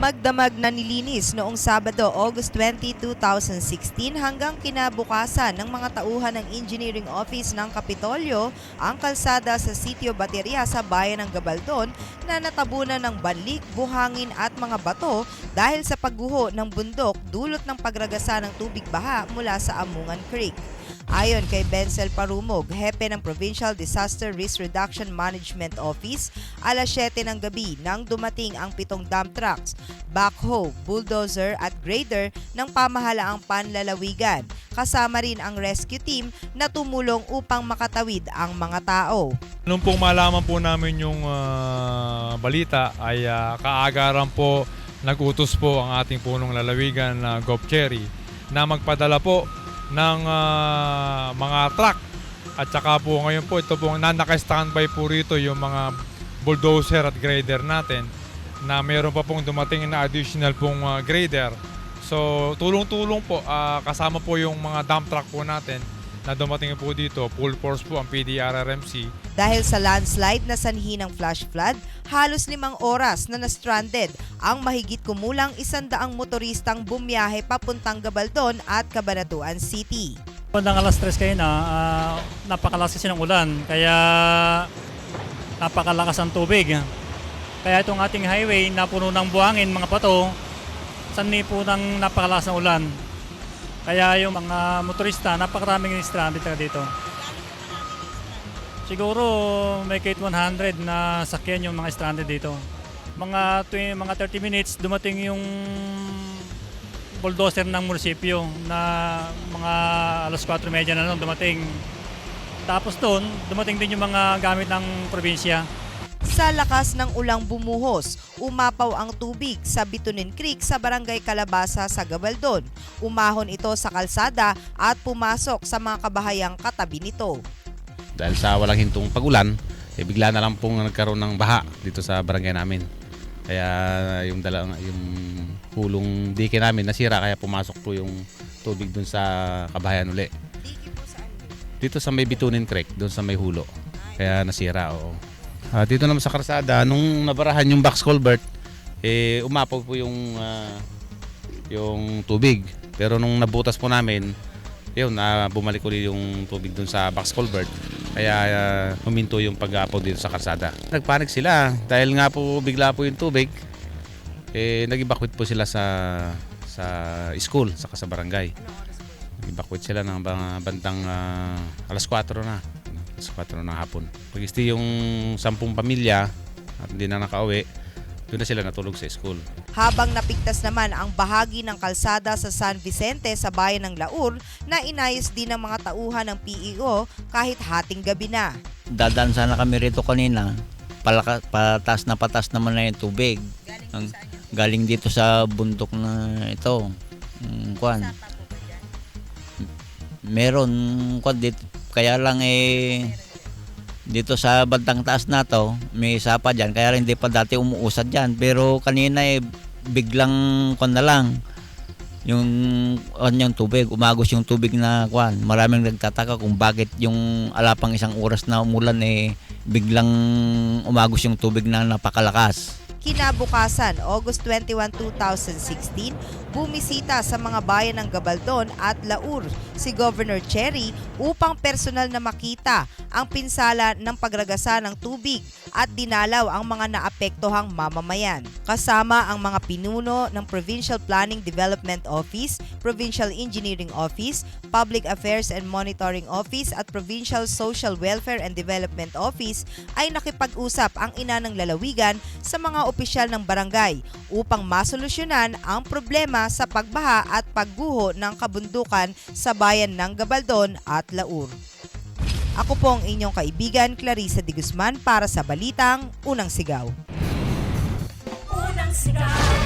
Magdamag na nilinis noong Sabado, August 20, 2016 hanggang kinabukasan ng mga tauhan ng Engineering Office ng Kapitolyo ang kalsada sa sitio Bateria sa bayan ng Gabaldon na natabunan ng banlik, buhangin at mga bato dahil sa pagguho ng bundok dulot ng pagragasa ng tubig baha mula sa Amungan Creek. Ayon kay Benzel Parumog, hepe ng Provincial Disaster Risk Reduction Management Office, alas 7 ng gabi nang dumating ang pitong dump trucks, backhoe, bulldozer at grader ng pamahalaang panlalawigan. Kasama rin ang rescue team na tumulong upang makatawid ang mga tao. Nung pong malaman po namin yung ah, balita ay ah, kaagaran po nagutos po ang ating punong lalawigan na Gov Cherry na magpadala po ng ah, mga truck at saka po ngayon po ito po na naka-standby po rito yung mga bulldozer at grader natin na mayroon pa pong dumating na additional pong ah, grader. So tulong-tulong po ah, kasama po yung mga dump truck po natin na dumating po dito. Full force po ang PDRRMC Dahil sa landslide na sanhi ng flash flood, halos limang oras na na-stranded ang mahigit kumulang isandaang motoristang bumiyahe papuntang Gabaldon at Cabanatuan City. Bandang alas 3 kayo na, ah, napakalakas kasi ng ulan, kaya napakalakas ang tubig. Kaya itong ating highway napuno ng buhangin, mga pato, sanni po ng napakalakas ng ulan. Kaya yung mga motorista, napakaraming stranded dito. Siguro may kahit 100 na sakyan yung mga stranded dito. Mga, twi- mga 30 minutes, dumating yung bulldozer ng munisipyo na mga alas 4.30 na lang dumating. Tapos doon, dumating din yung mga gamit ng probinsya. Sa lakas ng ulang bumuhos, umapaw ang tubig sa Bitunin Creek sa barangay Calabasa sa Gabaldon. Umahon ito sa kalsada at pumasok sa mga kabahayang katabi nito. Dahil sa walang hintong pagulan, eh, bigla na lang pong nagkaroon ng baha dito sa barangay namin. Kaya yung dalang yung hulong dike namin nasira kaya pumasok po yung tubig dun sa kabahayan uli. Dito sa may Bitunin Creek, doon sa may hulo. Kaya nasira, oo. Ah, dito naman sa karsada, nung nabarahan yung box culvert, eh, umapaw po yung, ah, yung tubig. Pero nung nabutas po namin, yun, na bumalik ulit yung tubig dun sa box culvert. Kaya ah, huminto yung pag-aapaw dito sa karsada. Nagpanik sila dahil nga po bigla po yung tubig. Eh, nag-evacuate po sila sa sa school, sa barangay. Nag-evacuate sila ng bandang ah, alas 4 na. Alas 4 na hapon. Pag yung sampung pamilya at hindi na nakauwi, doon na sila natulog sa school. Habang napigtas naman ang bahagi ng kalsada sa San Vicente sa bayan ng Laur na inayos din ng mga tauhan ng PEO kahit hating gabi na. dadaan sana kami rito kanina. Palaka, patas na patas naman na yung tubig. Ang, galing dito sa bundok na ito. Mm, kwan. Meron kwan dito. Kaya lang eh dito sa bantang taas na to, may sapa dyan. Kaya hindi pa dati umuusad dyan. Pero kanina eh biglang kwan na lang yung on yung tubig, umagos yung tubig na kwan. Maraming nagtataka kung bakit yung alapang isang oras na umulan eh biglang umagos yung tubig na napakalakas. Kinabukasan, August 21, 2016, bumisita sa mga bayan ng Gabaldon at Laur si Governor Cherry upang personal na makita ang pinsala ng pagragasa ng tubig at dinalaw ang mga naapektohang mamamayan. Kasama ang mga pinuno ng Provincial Planning Development Office, Provincial Engineering Office, Public Affairs and Monitoring Office at Provincial Social Welfare and Development Office ay nakipag-usap ang ina ng lalawigan sa mga opisyal ng barangay upang masolusyonan ang problema sa pagbaha at pagguho ng kabundukan sa bayan ng Gabaldon at Laur. Ako po ang inyong kaibigan Clarissa de Guzman para sa Balitang Unang Sigaw. Unang sigaw